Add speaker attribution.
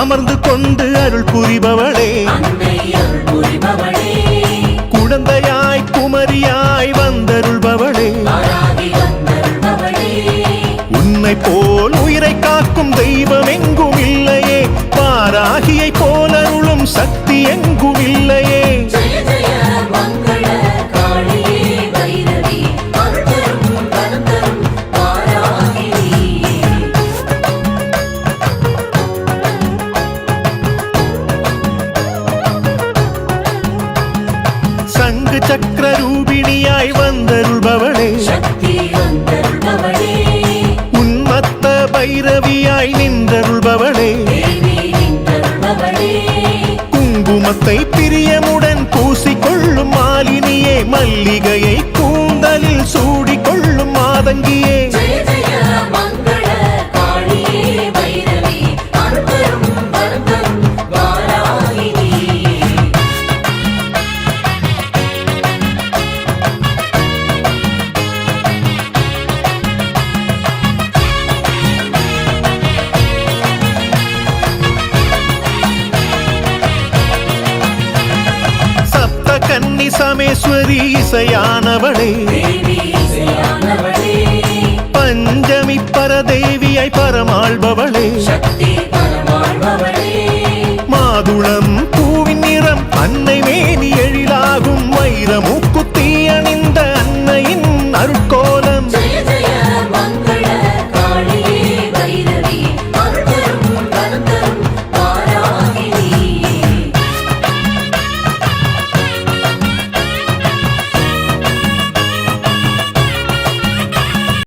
Speaker 1: அமர்ந்து கொண்டு அருள் புரிபவளே. குழந்தையாய் குமரியாய் வந்தருள்பவளே.
Speaker 2: வந்தருள்பவளே
Speaker 1: உன்னை போல் உயிரை காக்கும் தெய்வம் எங்கும் இல்லையே பாராகியை போல் அருளும் சக்தி எங்கும் இல்லையே சக்கர ரூபிணியாய் வந்தருள்பவளே உன்மத்த பைரவியாய் நின்றருள்பவளே குங்குமத்தை பிரியமுடன் பூசிக்கொள்ளும் மாலினியே மல்லிகையை. சமேஸ்வரி இசையானவளே. பஞ்சமி பரதேவியாய் பரமாள்பவளே
Speaker 2: மாதுளம் பூவின்
Speaker 1: நிறம் அன்னை மேனி எழிலாகும் வைரமும்